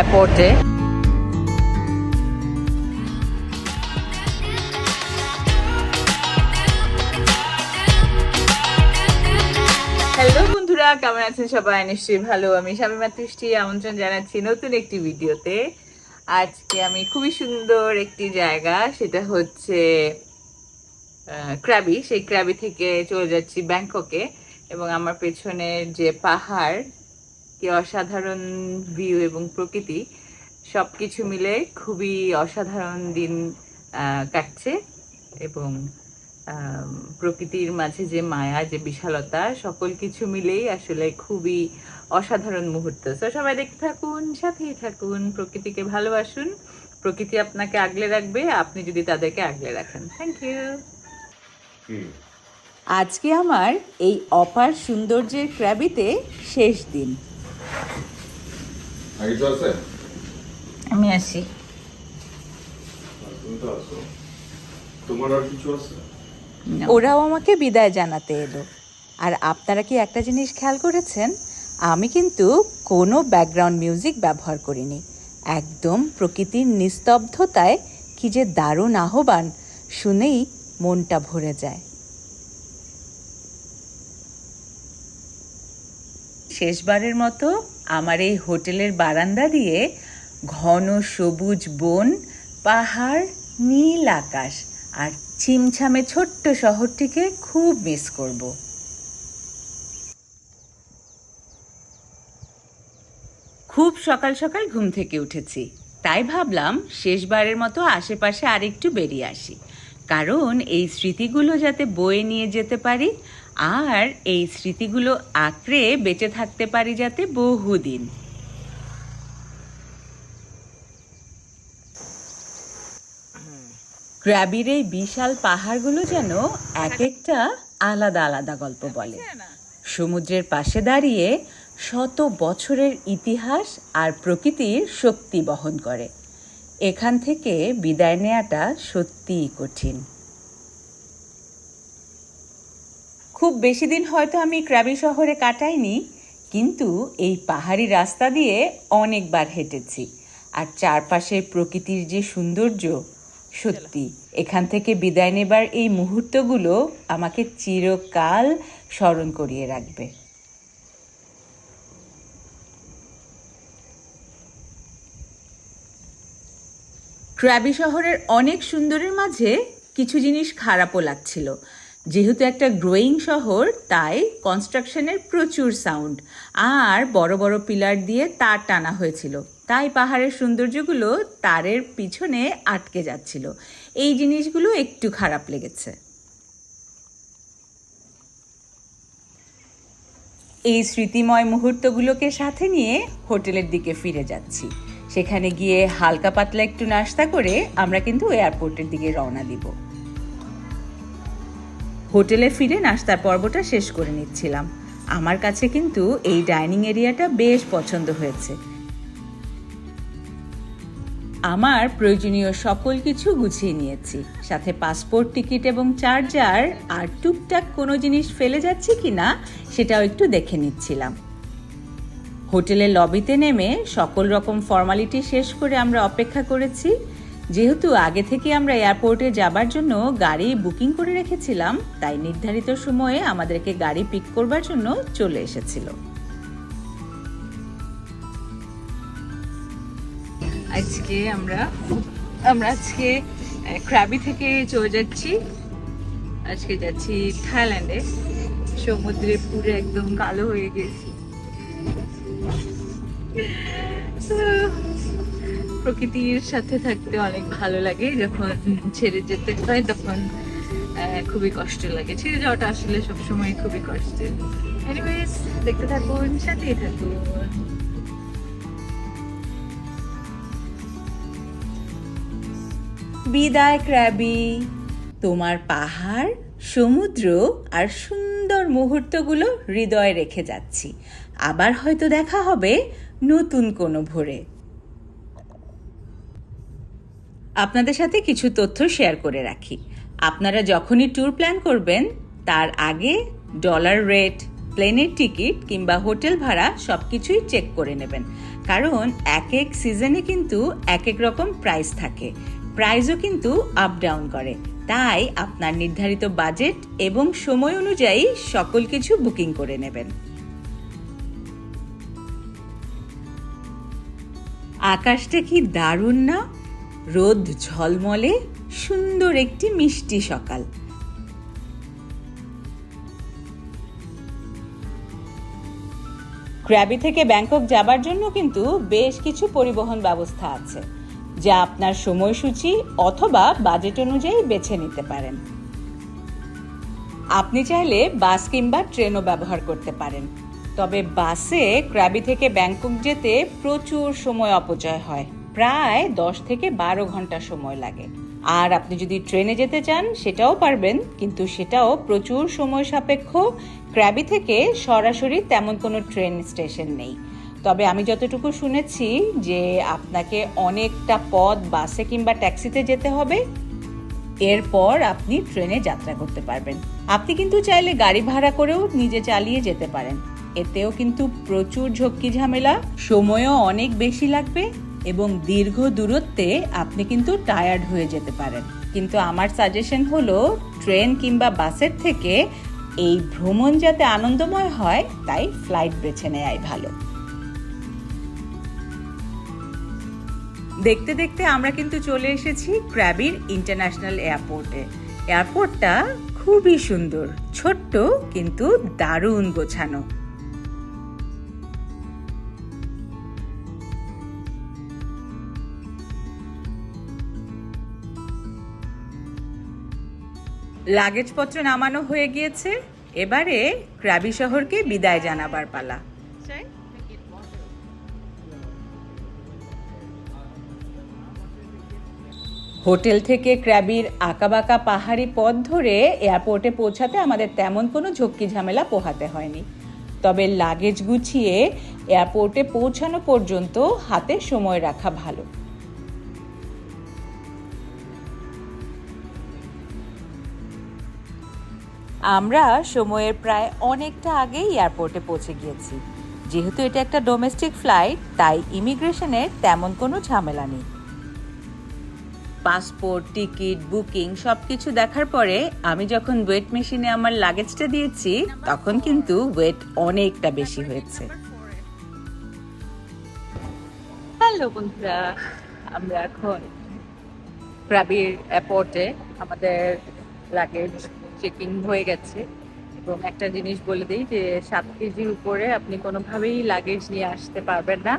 এয়ারপোর্টে হ্যালো বন্ধুরা, কেমন আছেন সবাই? নিশ্চয়ই ভালো। আমি শামিমা তৃষ্টি, আমন্ত্রণ জানাচ্ছি নতুন একটি ভিডিওতে। আজকে আমি খুবই সুন্দর একটি জায়গা, সেটা হচ্ছে ক্রাবি। সেই ক্রাবি থেকে চলে যাচ্ছি ব্যাংককে এবং আমার পেছনের যে পাহাড় কি অসাধারণ ভিউ এবং প্রকৃতি সব কিছু মিলে খুবই অসাধারণ দিন কাটছে এবং প্রকৃতির মাঝে যে মায়া যে বিশালতা সকল কিছু মিলেই আসলে খুবই অসাধারণ মুহূর্ত। তো সবাই দেখতে থাকুন সাথেই থাকুন প্রকৃতিকে ভালোবাসুন। প্রকৃতি আপনাকে আগলে রাখবে আপনি যদি তাদেরকে আগলে রাখেন। থ্যাংক ইউ আজকে আমার এই অপার সৌন্দর্যের ক্র্যাবিতে শেষ দিন। আমি আসি আছে। ওরাও আমাকে বিদায় জানাতে এলো। আর আপনারা কি একটা জিনিস খেয়াল করেছেন? আমি কিন্তু কোনো ব্যাকগ্রাউন্ড মিউজিক ব্যবহার করিনি। একদম প্রকৃতির নিস্তব্ধতায় কি যে দারুণ আহ্বান শুনেই মনটা ভরে যায়। শেষবারের মতো আমার এই হোটেলের বারান্দা দিয়ে ঘন সবুজ বন, পাহাড়, নীল আকাশ আর ছিমছামে ছোট্ট শহরটিকে খুব মিস করব। খুব সকাল সকাল ঘুম থেকে উঠেছি, তাই ভাবলাম শেষবারের মতো আশেপাশে আরেকটু বেরিয়ে আসি। কারণ এই স্মৃতিগুলো যাতে বয়ে নিয়ে যেতে পারি আর এই স্মৃতিগুলো আঁকড়ে বেঁচে থাকতে পারি যাতে বহুদিন। ক্র্যাবির এই বিশাল পাহাড়গুলো যেন এক একটা আলাদা আলাদা গল্প বলে। সমুদ্রের পাশে দাঁড়িয়ে শত বছরের ইতিহাস আর প্রকৃতির শক্তি বহন করে। এখান থেকে বিদায় নেওয়াটা সত্যিই কঠিন। খুব বেশি দিন হয়তো আমি ক্রাবি শহরে কাটাইনি, কিন্তু এই পাহাড়ি রাস্তা দিয়ে অনেকবার হেঁটেছি। আর চারপাশের প্রকৃতির যে সৌন্দর্য, সত্যি, এখান থেকে বিদায় নেবার এই মুহূর্তগুলো আমাকে চিরকাল স্মরণ করিয়ে রাখবে। ক্রাবি শহরের অনেক সুন্দরের মাঝে কিছু জিনিস খারাপও লাগছিল। যেহেতু একটা গ্রোয়িং শহর, তাই কনস্ট্রাকশনের প্রচুর সাউন্ড আর বড় বড় পিলার দিয়ে তার টানা হয়েছিল। তাই পাহাড়ের সৌন্দর্যগুলো তারের পিছনে আটকে যাচ্ছিল। এই জিনিসগুলো একটু খারাপ লেগেছে। এই স্মৃতিময় মুহূর্তগুলোকে সাথে নিয়ে হোটেলের দিকে ফিরে যাচ্ছি। সেখানে গিয়ে হালকা পাতলা একটু নাস্তা করে আমরা কিন্তু এয়ারপোর্টের দিকে রওনা দিব। হোটেলে ফিরে নাস্তার পর্বটা শেষ করে নিচ্ছিলাম। আমার কাছে কিন্তু এই ডাইনিং এরিয়াটা বেশ পছন্দ হয়েছে। আমার প্রয়োজনীয় সকল কিছু গুছিয়ে নিয়েছি। সাথে পাসপোর্ট, টিকিট এবং চার্জার আর টুকটাক কোনো জিনিস ফেলে যাচ্ছে কি না, সেটাও একটু দেখে নিচ্ছিলাম। হোটেলের লবিতে নেমে সকল রকম ফর্মালিটি শেষ করে আমরা অপেক্ষা করেছি। যেহেতু আগে থেকে আমরা এয়ারপোর্টে যাবার জন্য গাড়ি বুকিং করে রেখেছিলাম, তাই নির্ধারিত সময়ে আমাদেরকে গাড়ি পিক করবার জন্য চলে এসেছিল। আজকে আমরা আমরা আজকে ক্রাবি থেকে চলে যাচ্ছি। আজকে যাচ্ছি থাইল্যান্ডে। সমুদ্রে পুরো একদম কালো হয়ে গেছি। প্রকৃতির সাথে থাকতে অনেক ভালো লাগে। যখন ছেড়ে যেতে হয় তখন খুবই কষ্ট লাগে। ছেড়ে যাওয়াটা আসলে সবসময় খুবই কষ্টের। এনিওয়েজ দেখতে থাকুন, সাথেই থাকুন। বিদায়, ক্র্যাবি। তোমার পাহাড়, সমুদ্র আর সুন্দর মুহূর্তগুলো হৃদয়ে রেখে যাচ্ছি। আবার হয়তো দেখা হবে নতুন কোনো ভোরে। আপনাদের সাথে কিছু তথ্য শেয়ার করে রাখি। আপনারা যখনই ট্যুর প্ল্যান করবেন, তার আগে ডলার রেট, প্লেনের টিকিট কিংবা হোটেল ভাড়া সব কিছুই চেক করে নেবেন। কারণ এক এক সিজনে কিন্তু এক এক রকম প্রাইস থাকে। প্রাইসও কিন্তু আপ ডাউন করে। তাই আপনার নির্ধারিত বাজেট এবং সময় অনুযায়ী সকল কিছু বুকিং করে নেবেন। আকাশটা কি দারুণ না? রোদ ঝলমলে, সুন্দর একটি মিষ্টি সকাল। ক্র্যাবি থেকে ব্যাংকক যাবার জন্য কিন্তু বেশ কিছু পরিবহন ব্যবস্থা আছে, যা আপনার সময়সূচি অথবা বাজেট অনুযায়ী বেছে নিতে পারেন। আপনি চাইলে বাস কিংবা ট্রেনও ব্যবহার করতে পারেন, তবে বাসে ক্র্যাবি থেকে ব্যাংকক যেতে প্রচুর সময় অপচয় হয়। প্রায় দশ থেকে বারো ঘণ্টা সময় লাগে। আর আপনি যদি ট্রেনে যেতে চান, সেটাও পারবেন, কিন্তু সেটাও প্রচুর সময় সাপেক্ষ। ক্র্যাবি থেকে সরাসরি তেমন কোনো ট্রেন স্টেশন নেই। তবে আমি যতটুকু শুনেছি যে আপনাকে অনেকটা পথ বাসে কিংবা ট্যাক্সিতে যেতে হবে। এরপর আপনি ট্রেনে যাত্রা করতে পারবেন। আপনি কিন্তু চাইলে গাড়ি ভাড়া করেও নিজে চালিয়ে যেতে পারেন। এতেও কিন্তু প্রচুর ঝক্কি ঝামেলা। সময়ও অনেক বেশি লাগবে। এবং দীর্ঘ দূরত্বে আপনি কিন্তু টায়ার্ড হয়ে যেতে পারেন। কিন্তু আমার সাজেশন হলো ট্রেন কিংবা বাসের থেকে এই ভ্রমণ যাতে আনন্দময় হয়, তাই ফ্লাইট বেছে নেয়াই ভালো। দেখতে দেখতে আমরা কিন্তু চলে এসেছি ক্র্যাবির ইন্টারন্যাশনাল এয়ারপোর্টে এয়ারপোর্টটা খুবই সুন্দর, ছোট্ট কিন্তু দারুণ গোছানো। লাগেজপত্র নামানো হয়ে গিয়েছে। এবারে ক্রাবি শহরকে বিদায় জানাবার পালা। হোটেল থেকে ক্র্যাবির আঁকাবাঁকা পাহাড়ি পথ ধরে এয়ারপোর্টে পৌঁছাতে আমাদের তেমন কোনো ঝক্কি ঝামেলা পোহাতে হয়নি। তবে লাগেজ গুছিয়ে এয়ারপোর্টে পৌঁছানো পর্যন্ত হাতে সময় রাখা ভালো। আমরা সময়ের প্রায় অনেকটা আগেই এয়ারপোর্টে পৌঁছে গিয়েছি। যেহেতু এটা একটা ডোমেস্টিক ফ্লাইট তাই ইমিগ্রেশনের তেমন কোনো ঝামেলা নেই। পাসপোর্ট, টিকিট, বুকিং সব কিছু দেখার পরে আমি যখন ওয়েট মেশিনে আমার লাগেজটা দিয়েছি, তখন কিন্তু ওয়েট অনেকটা বেশি হয়েছে। হ্যালো বন্ধুরা, আমরা এখন ক্রাবির এয়ারপোর্টে আমাদের লাগেজ চেকিং হয়ে গেছে। এবং একটা জিনিস বলে দিই যে, সাত কেজির উপরে আপনি কোনোভাবেই লাগেজ নিয়ে আসতে পারবেন না।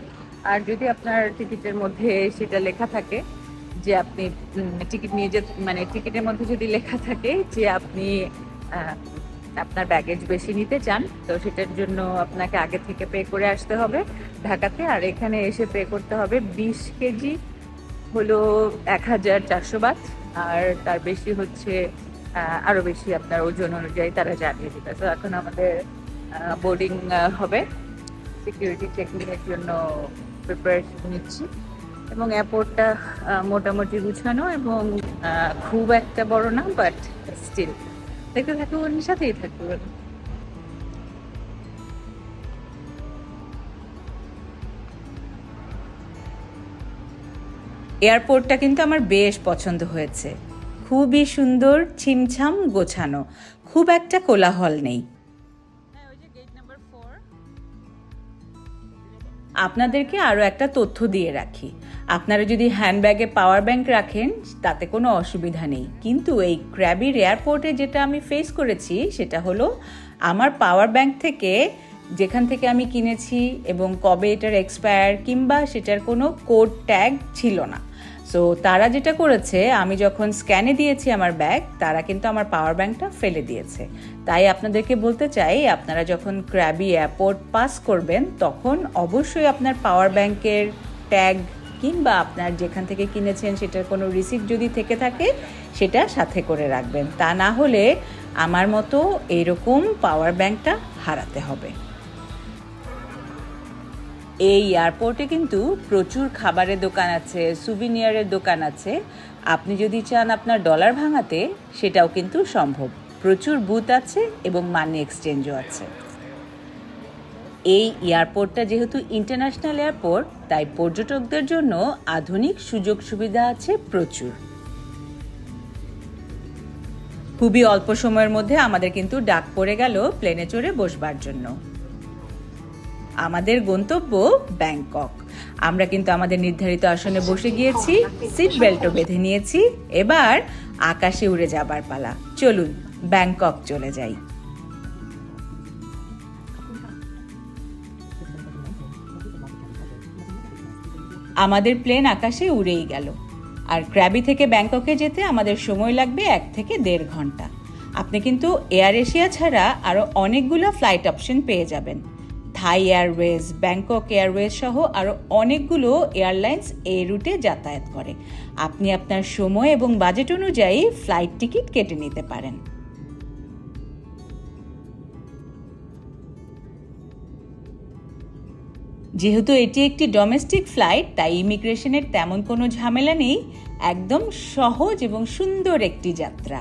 আর যদি আপনার টিকিটের মধ্যে সেটা লেখা থাকে যে আপনি টিকিট নিয়ে যে মানে টিকিটের মধ্যে যদি লেখা থাকে যে আপনি আপনার ব্যাগেজ বেশি নিতে চান, তো সেটার জন্য আপনাকে আগে থেকে পে করে আসতে হবে ঢাকাতে। আর এখানে এসে পে করতে হবে বিশ কেজি হলো এক হাজার চারশো বাত আর তার বেশি হচ্ছে আহ, আরও বেশি আপনার ওজন অনুযায়ী তারা জানিয়ে দিবে। তো এখন আমাদের বোর্ডিং হবে। সিকিউরিটি চেকিং এর জন্য প্রিপারেশন নিচ্ছি। এবং এয়ারপোর্টটা মোটামুটি গুছানো এবং খুব একটা বড় না বাট স্টিল দেখতে থাকুন সাথেই থাকুন। এয়ারপোর্টটা কিন্তু আমার বেশ পছন্দ হয়েছে। খুবই সুন্দর, ছিমছাম গোছানো। খুব একটা কোলাহল নেই। আপনাদেরকে আরও একটা তথ্য দিয়ে রাখি। আপনারা যদি হ্যান্ডব্যাগে পাওয়ার ব্যাংক রাখেন, তাতে কোনো অসুবিধা নেই। কিন্তু এই ক্র্যাবির এয়ারপোর্টে যেটা আমি ফেস করেছি, সেটা হলো আমার পাওয়ার ব্যাংক থেকে যেখান থেকে আমি কিনেছি এবং কবে এটার এক্সপায়ার কিংবা সেটার কোনো কোড ট্যাগ ছিল না। সো তারা যেটা করেছে, আমি যখন স্ক্যানে দিয়েছি আমার ব্যাগ তারা কিন্তু আমার পাওয়ার ব্যাংকটা ফেলে দিয়েছে। তাই আপনাদেরকে বলতে চাই, আপনারা যখন ক্র্যাবি এয়ারপোর্ট পাস করবেন, তখন অবশ্যই আপনার পাওয়ার ব্যাংকের ট্যাগ কিংবা আপনার যেখান থেকে কিনেছেন, সেটার কোনো রিসিপ্ট যদি থেকে থাকে, সেটা সাথে করে রাখবেন। তা না হলে আমার মতো এরকম পাওয়ার ব্যাংকটা হারাতে হবে। এই এয়ারপোর্টে কিন্তু প্রচুর খাবারের দোকান আছে সুভিনিয়ারের দোকান আছে। আপনি যদি চান আপনার ডলার ভাঙাতে, সেটাও কিন্তু সম্ভব। প্রচুর বুথ আছে এবং মানি এক্সচেঞ্জও আছে। এই এয়ারপোর্টটা যেহেতু ইন্টারন্যাশনাল এয়ারপোর্ট তাই পর্যটকদের জন্য আধুনিক সুযোগ সুবিধা আছে প্রচুর। খুবই অল্প সময়ের মধ্যে আমাদের কিন্তু ডাক পড়ে গেল প্লেনে চড়ে বসবার জন্য। আমাদের গন্তব্য ব্যাংকক। আমরা কিন্তু আমাদের নির্ধারিত আসনে বসে গিয়েছি সিট বেল্টও বেঁধে নিয়েছি। এবার আকাশে উড়ে যাবার পালা। চলুন, ব্যাংকক চলে যাই। আমাদের প্লেন আকাশে উড়েই গেল। আর ক্র্যাবি থেকে ব্যাংককে যেতে আমাদের সময় লাগবে এক থেকে দেড় ঘণ্টা। আপনি কিন্তু এয়ার এশিয়া ছাড়া আরও অনেকগুলো ফ্লাইট অপশন পেয়ে যাবেন। থাই এয়ারওয়েজ ব্যাংকক এয়ারওয়েজ সহ আরও অনেকগুলো এয়ারলাইন্স এই রুটে যাতায়াত করে। আপনি আপনার সময় এবং বাজেট অনুযায়ী ফ্লাইট টিকিট কেটে নিতে পারেন। যেহেতু এটি একটি ডোমেস্টিক ফ্লাইট তাই ইমিগ্রেশনের তেমন কোনো ঝামেলা নেই। একদম সহজ এবং সুন্দর একটি যাত্রা।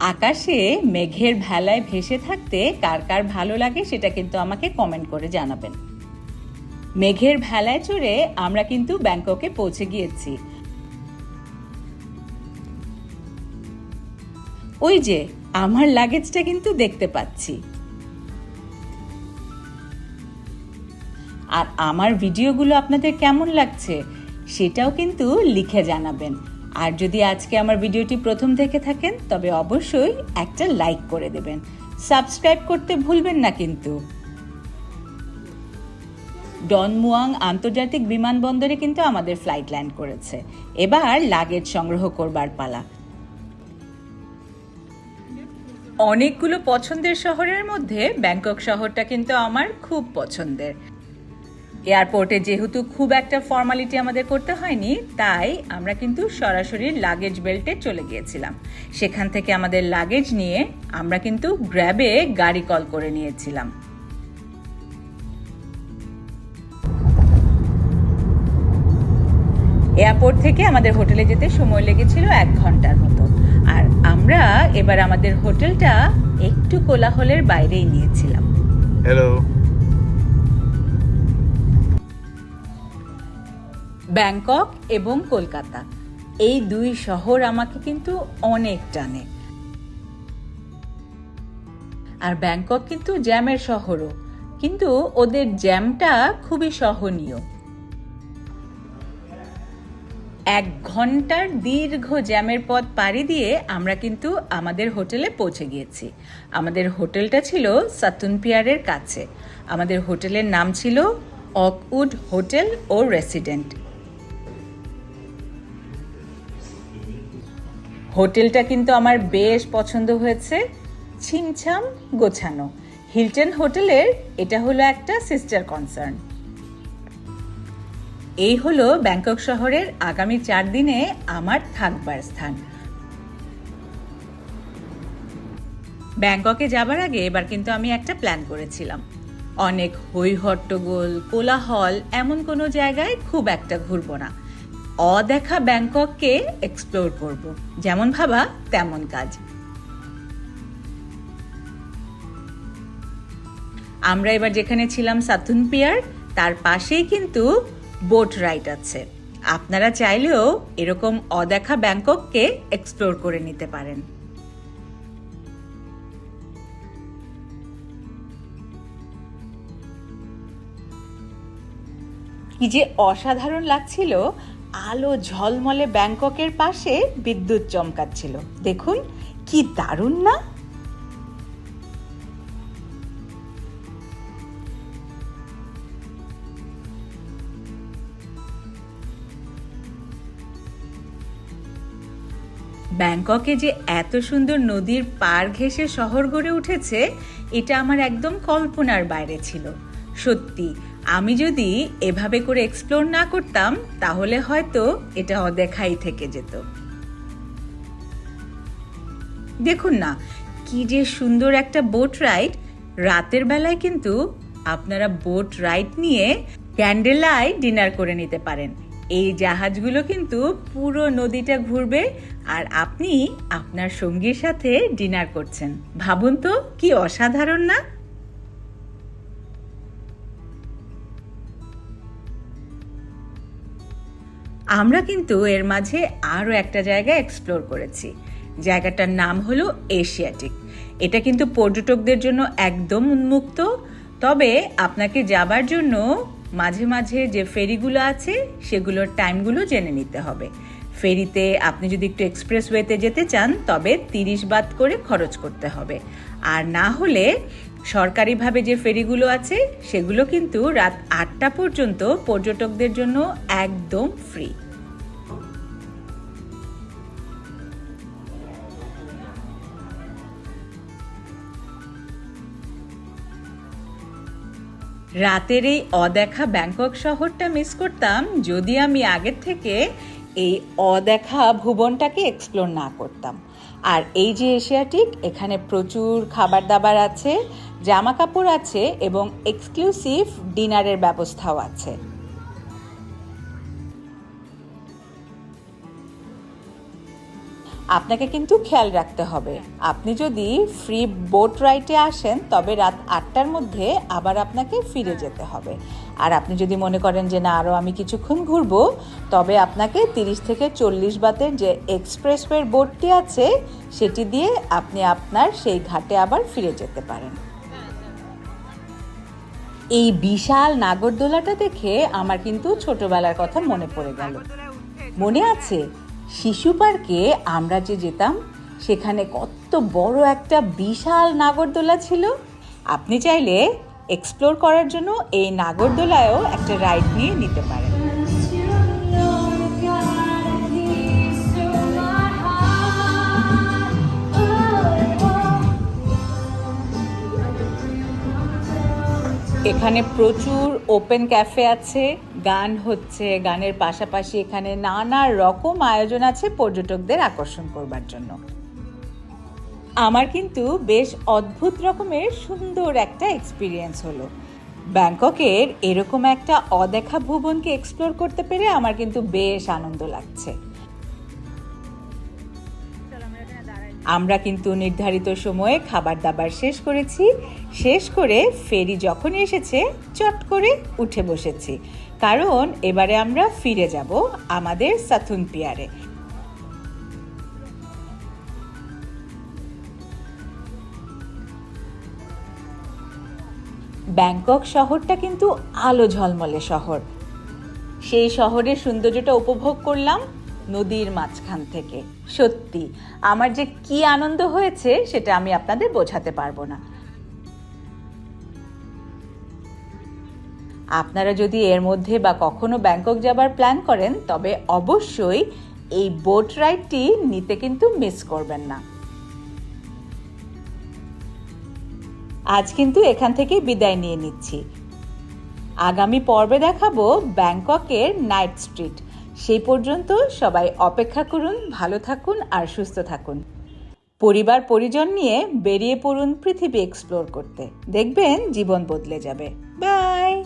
আকাশে মেঘের ভেলায় ভেসে থাকতে কার কার ভালো লাগে সেটা কিন্তু আমাকে কমেন্ট করে জানাবেন। মেঘের ভেলায় চড়ে আমরা কিন্তু ব্যাংককে পৌঁছে গিয়েছি। ওই যে, আমার লাগেজটা কিন্তু দেখতে পাচ্ছি। আর আমার ভিডিওগুলো আপনাদের কেমন লাগছে, সেটাও কিন্তু লিখে জানাবেন। আর যদি আজকে আমার ভিডিওটি প্রথম থেকে থাকেন, তবে অবশ্যই একটা লাইক করে দেবেন। সাবস্ক্রাইব করতে ভুলবেন না কিন্তু। ডনমুয়াং আন্তর্জাতিক বিমানবন্দরে কিন্তু আমাদের ফ্লাইট ল্যান্ড করেছে। এবার লাগেজ সংগ্রহ করবার পালা। অনেকগুলো পছন্দের শহরের মধ্যে ব্যাংকক শহরটা কিন্তু আমার খুব পছন্দের। এয়ারপোর্টে যেহেতু খুব একটা ফর্মালিটি আমাদের করতে হয়নি, তাই আমরা কিন্তু সরাসরি লাগেজ বেল্টে চলে গিয়েছিলাম। সেখান থেকে আমাদের লাগেজ নিয়ে আমরা কিন্তু গ্র্যাবে গাড়ি কল করে নিয়েছিলাম। এয়ারপোর্ট থেকে আমাদের হোটেলে যেতে সময় লেগেছিল এক ঘণ্টার মতো। আর আমরা এবার আমাদের হোটেলটা একটু কোলাহলের বাইরেই নিয়েছিলাম। হ্যালো ব্যাংকক এবং কলকাতা। এই দুই শহর আমাকে কিন্তু অনেক টানে। আর ব্যাংকক কিন্তু জ্যামের শহরও। কিন্তু ওদের জ্যামটা খুবই সহনীয়। এক ঘণ্টার দীর্ঘ জ্যামের পথ পাড়ি দিয়ে আমরা কিন্তু আমাদের হোটেলে পৌঁছে গিয়েছি। আমাদের হোটেলটা ছিল সাতুন পিয়ারের কাছে। আমাদের হোটেলের নাম ছিল অকউড হোটেল ও রেসিডেন্ট। হোটেলটা কিন্তু আমার বেশ পছন্দ হয়েছে। ছিমছাম গোছানো। হিলটন হোটেলের এটা হলো একটা সিস্টার কনসার্ন এই হলো ব্যাংকক শহরের আগামী চার দিনে আমার থাকবার স্থান। ব্যাংককে যাবার আগে এবার কিন্তু আমি একটা প্ল্যান করেছিলাম। অনেক হই হট্টগোল কোলাহল, এমন কোনো জায়গায় খুব একটা ঘুরবো না। অদেখা ব্যাংকককে এক্সপ্লোর করব। যেমন ভাবা তেমন কাজ। আমরা এবার যেখানে ছিলাম সাথুন পিয়ার, তার পাশেই কিন্তু বোট রাইড আছে। আপনারা চাইলেও এরকম অদেখা ব্যাংকককে এক্সপ্লোর করে নিতে পারেন। কি যে অসাধারণ লাগছিল আলো ঝলমলে ব্যাংককের পাশে বিদ্যুৎ চমকাচ্ছিল। দেখুন, কি দারুণ না? ব্যাংককে যে এত সুন্দর নদীর পার ঘেঁষে শহর গড়ে উঠেছে, এটা আমার একদম কল্পনার বাইরে ছিল। সত্যি, আমি যদি এভাবে করে এক্সপ্লোর না করতাম, তাহলে হয়তো এটা অদেখাই থেকে যেত। দেখুন না, কি যে সুন্দর একটা বোট রাইড রাতের বেলায় কিন্তু আপনারা বোট রাইড নিয়ে ক্যান্ডেল আই ডিনার করে নিতে পারেন। এই জাহাজগুলো কিন্তু পুরো নদীটা ঘুরবে আর আপনি আপনার সঙ্গীর সাথে ডিনার করছেন। ভাবুন তো, কি অসাধারণ না? আমরা কিন্তু এর মাঝে আরও একটা জায়গা এক্সপ্লোর করেছি। জায়গাটার নাম হলো এশিয়াটিক এটা কিন্তু পর্যটকদের জন্য একদম উন্মুক্ত। তবে আপনাকে যাবার জন্য মাঝে মাঝে যে ফেরিগুলো আছে, সেগুলোর টাইমগুলো জেনে নিতে হবে। ফেরিতে আপনি যদি একটু এক্সপ্রেসওয়েতে যেতে চান, তবে তিরিশ বাদ করে খরচ করতে হবে। আর না হলে সরকারিভাবে যে ফেরিগুলো আছে, সেগুলো কিন্তু রাত আটটা পর্যন্ত পর্যটকদের জন্য একদম ফ্রি রাতের এই অদেখা ব্যাংকক শহরটা মিস করতাম, যদি আমি আগের থেকে এই অদেখা ভুবনটাকে এক্সপ্লোর না করতাম। আর এই যে এশিয়াটিক, এখানে প্রচুর খাবার দাবার আছে জামা কাপড় আছে এবং এক্সক্লুসিভ ডিনারের ব্যবস্থাও আছে। আপনাকে কিন্তু খেয়াল রাখতে হবে। আপনি যদি ফ্রি বোট রাইডে আসেন, তবে রাত আটটার মধ্যে আবার আপনাকে ফিরে যেতে হবে। আর আপনি যদি মনে করেন যে, না আরও আমি কিছুক্ষণ ঘুরবো, তবে আপনাকে তিরিশ থেকে চল্লিশ বাতের যে এক্সপ্রেসওয়ের বোটটি আছে, সেটি দিয়ে আপনি আপনার সেই ঘাটে আবার ফিরে যেতে পারেন। এই বিশাল নাগরদোলাটা দেখে আমার কিন্তু ছোটবেলার কথা মনে পড়ে গেল। মনে আছে, শিশু পার্কে আমরা যে যেতাম, সেখানে কত বড় একটা বিশাল নাগরদোলা ছিল। আপনি চাইলে এক্সপ্লোর করার জন্য এই নাগরদোলায়ও একটা রাইড নিয়ে নিতে পারেন। এখানে প্রচুর ওপেন ক্যাফে আছে, গান হচ্ছে, গানের পাশাপাশি এখানে নানা রকম আয়োজন আছে পর্যটকদের আকর্ষণ করবার জন্য। আমার কিন্তু বেশ অদ্ভুত রকমের সুন্দর একটা এক্সপিরিয়েন্স হলো। ব্যাংককের এরকম একটা অদেখা ভুবনকে এক্সপ্লোর করতে পেরে আমার কিন্তু বেশ আনন্দ লাগছে। আমরা কিন্তু নির্ধারিত সময়ে খাবার দাবার শেষ করেছি। শেষ করে ফেরি যখন এসেছে, চট করে উঠে বসেছি। কারণ এবারে আমরা ফিরে যাব আমাদের সাথুন পিয়ারে। ব্যাংকক শহরটা কিন্তু আলো ঝলমলে শহর। সেই শহরের সৌন্দর্যটা উপভোগ করলাম। নদীর মাঝখান থেকে। সত্যি, আমার যে কি আনন্দ হয়েছে সেটা আমি আপনাদের বোঝাতে পারব না। আপনারা যদি এর মধ্যে বা কখনো ব্যাংকক যাবার প্ল্যান করেন, তবে অবশ্যই এই বোট রাইডটি নিতে কিন্তু মিস করবেন না। আজ কিন্তু এখান থেকে বিদায় নিয়ে নিচ্ছি। আগামী পর্বে দেখাবো ব্যাংককের নাইট স্ট্রিট। সেই পর্যন্ত সবাই অপেক্ষা করুন, ভালো থাকুন আর সুস্থ থাকুন। পরিবার পরিজন নিয়ে বেরিয়ে পড়ুন পৃথিবী এক্সপ্লোর করতে। দেখবেন জীবন বদলে যাবে। বাই!